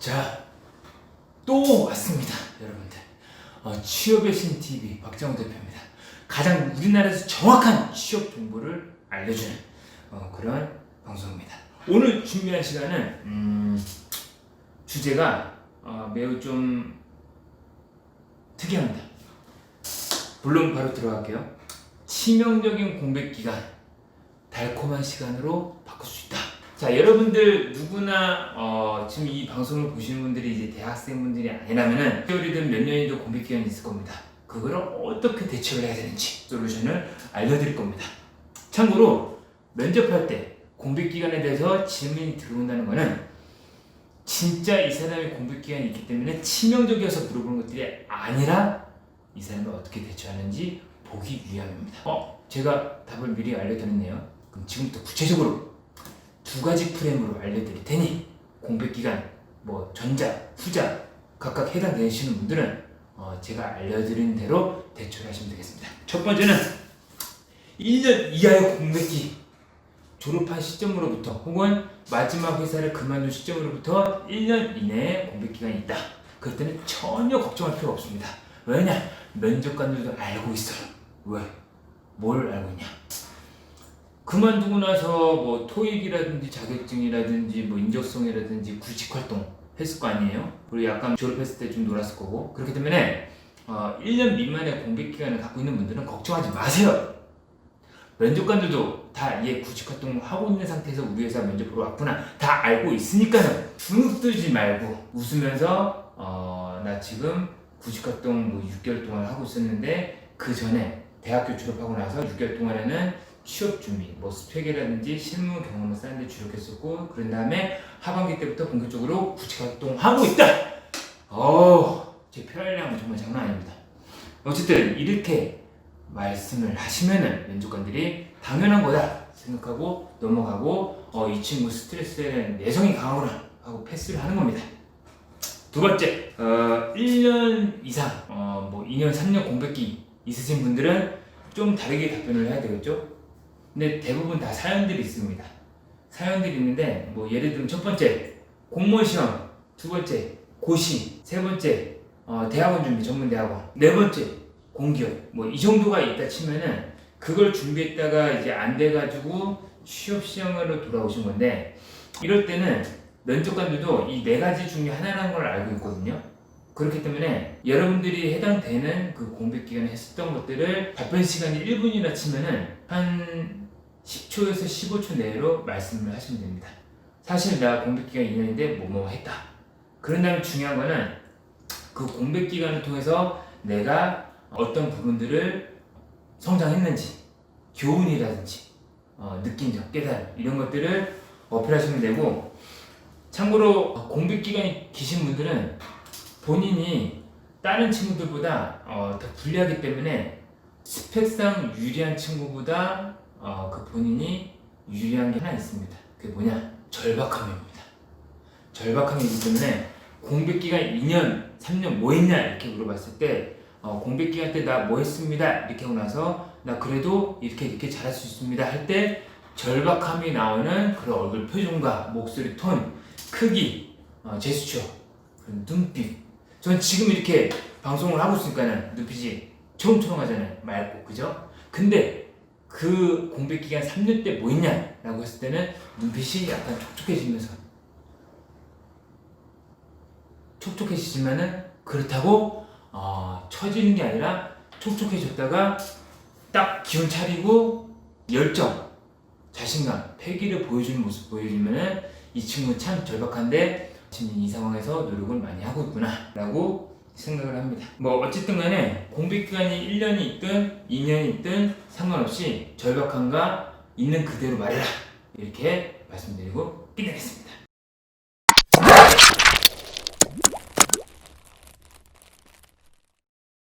자, 또 왔습니다, 여러분들. 어, 취업의 신 TV 박정우 대표입니다. 가장 우리나라에서 정확한 취업 정보를 알려주는 어, 그런 방송입니다. 오늘 준비한 시간은 음, 주제가 어, 매우 좀 특이합니다. 물론 바로 들어갈게요. 치명적인 공백 기간, 달콤한 시간으로 바꿀 수 있다. 자, 여러분들 누구나 어, 지금 이 방송을 보시는 분들이 이제 대학생분들이 아니라면은 6개월이든 몇 년이든 공백 기간이 있을 겁니다. 그거를 어떻게 대처를 해야 되는지 솔루션을 알려드릴 겁니다. 참고로 면접할 때 공백 기간에 대해서 질문이 들어온다는 거는 진짜 이 사람이 공백 기간이 있기 때문에 치명적이어서 물어보는 것들이 아니라 이 사람이 어떻게 대처하는지 보기 위함입니다. 어, 제가 답을 미리 알려드렸네요. 그럼 지금부터 구체적으로 두 가지 프레임으로 알려드릴 테니 공백 기간 뭐 전자, 후자 각각 해당되시는 분들은 어, 제가 알려드린 대로 대처를 하시면 되겠습니다. 첫 번째는 1년 이하의 공백기 졸업한 시점으로부터 혹은 마지막 회사를 그만둔 시점으로부터 1년 이내에 공백 기간이 있다. 그럴 때는 전혀 걱정할 필요 없습니다. 왜냐? 면접관들도 알고 있어요. 왜? 뭘 알고 있냐? 그만두고 나서 뭐 토익이라든지 자격증이라든지 뭐 인적성이라든지 구직 활동 했을 거 아니에요? 그리고 약간 졸업했을 때 좀 놀았을 거고 그렇기 때문에 어, 1년 미만의 공백 기간을 갖고 있는 분들은 걱정하지 마세요. 면접관들도 다 얘 구직 활동을 하고 있는 상태에서 우리 회사 면접 보러 왔구나 다 알고 있으니까는 주눅 들지 말고 웃으면서 어, 나 지금 구직 활동 뭐 6개월 동안 하고 있었는데 그 전에 대학교 졸업하고 나서 6개월 동안에는 취업 준비, 뭐 스펙이라든지 실무 경험을 쌓는데 주력했었고 그런 다음에 하반기 때부터 본격적으로 구직 활동하고 있다. 어, 제 표현량은 정말 장난 아닙니다. 어쨌든 이렇게 말씀을 하시면은 면접관들이 당연한 거다 생각하고 넘어가고 어, 이 친구 스트레스에 내성이 강하구나 하고 패스를 하는 겁니다. 두 번째, 어, 1년 이상, 어, 뭐 2년, 3년 공백기 있으신 분들은 좀 다르게 답변을 해야 되겠죠? 근데 대부분 다 사연들이 있습니다. 사연들이 있는데, 뭐 예를 들면 첫 번째, 공무원 시험, 두 번째, 고시, 세 번째, 어, 대학원 준비, 전문 대학원, 네 번째, 공기업, 뭐 이 정도가 있다 치면은 그걸 준비했다가 이제 안 돼가지고 취업 시험으로 돌아오신 건데, 이럴 때는 면접관들도 이 네 가지 중에 하나라는 걸 알고 있거든요. 그렇기 때문에 여러분들이 해당되는 그 공백 기간에 했었던 것들을 답변 시간이 1분이나 치면은 한 10초에서 15초 내로 말씀을 하시면 됩니다. 사실 나 공백 기간 2년인데 뭐뭐 했다. 그런 다음에 중요한 거는 그 공백 기간을 통해서 내가 어떤 부분들을 성장했는지 교훈이라든지 어, 느낀 점, 깨달음 이런 것들을 어필하시면 되고 참고로 공백 기간이 기신 분들은 본인이 다른 친구들보다 어, 더 불리하기 때문에 스펙상 유리한 친구보다 어, 그 본인이 유리한 게 하나 있습니다. 그게 뭐냐? 절박함입니다. 절박함이기 때문에 공백 기간 2년, 3년 뭐 했냐 이렇게 물어봤을 때 어, 공백 기간 때 나 뭐 했습니다 이렇게 하고 나서 나 그래도 이렇게 이렇게 잘할 수 있습니다 할 때 절박함이 나오는 그런 얼굴 표정과 목소리 톤, 크기, 어, 제스처, 그런 눈빛. 전 지금 이렇게 방송을 하고 있으니까는 눈빛이 초롱초롱하잖아요. 맑고 그죠? 근데 그 공백 기간 3년 때 뭐 했냐라고 했을 때는 눈빛이 약간 촉촉해지면서 촉촉해지지만은 그렇다고 어, 처지는 게 아니라 촉촉해졌다가 딱 기운 차리고 열정, 자신감, 패기를 보여주는 모습 보여주면은 이 친구 참 절박한데 지금 이 상황에서 노력을 많이 하고 있구나라고 생각을 합니다. 뭐 어쨌든 간에 공백 기간이 1년이 있든 2년이 있든 상관없이 절박함과 있는 그대로 말해라 이렇게 말씀드리고 끝내겠습니다.